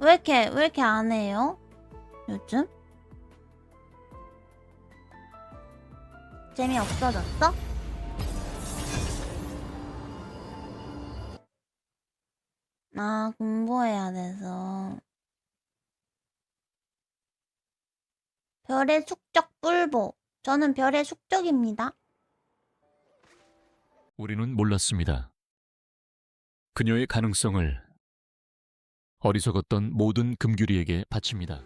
왜 이렇게 왜 이렇게 안 해요? 요즘? 재미 없어졌어? 아 공부해야 돼서 별의 숙적 뿔보 저는 별의 숙적입니다. 우리는 몰랐습니다. 그녀의 가능성을 어리석었던 모든 금규리에게 바칩니다.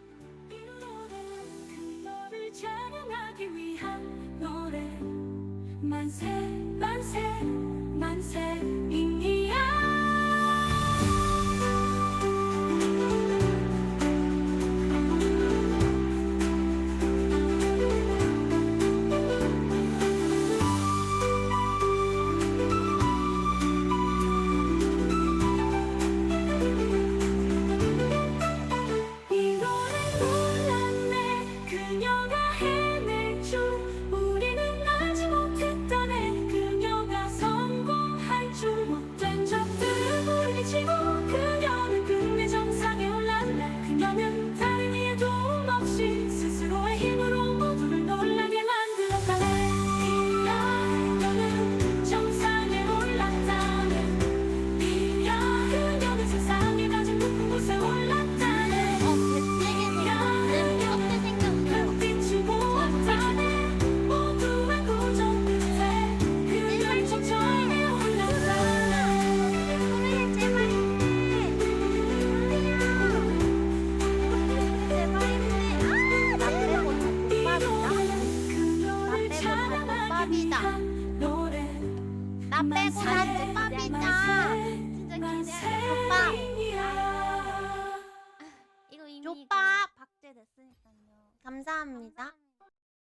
만세 만세 만세 나 빼고 다 족밥이다. 진짜 기대해. 족밥. 족밥 이거 이미 족밥 박제 됐으니까요. 감사합니다.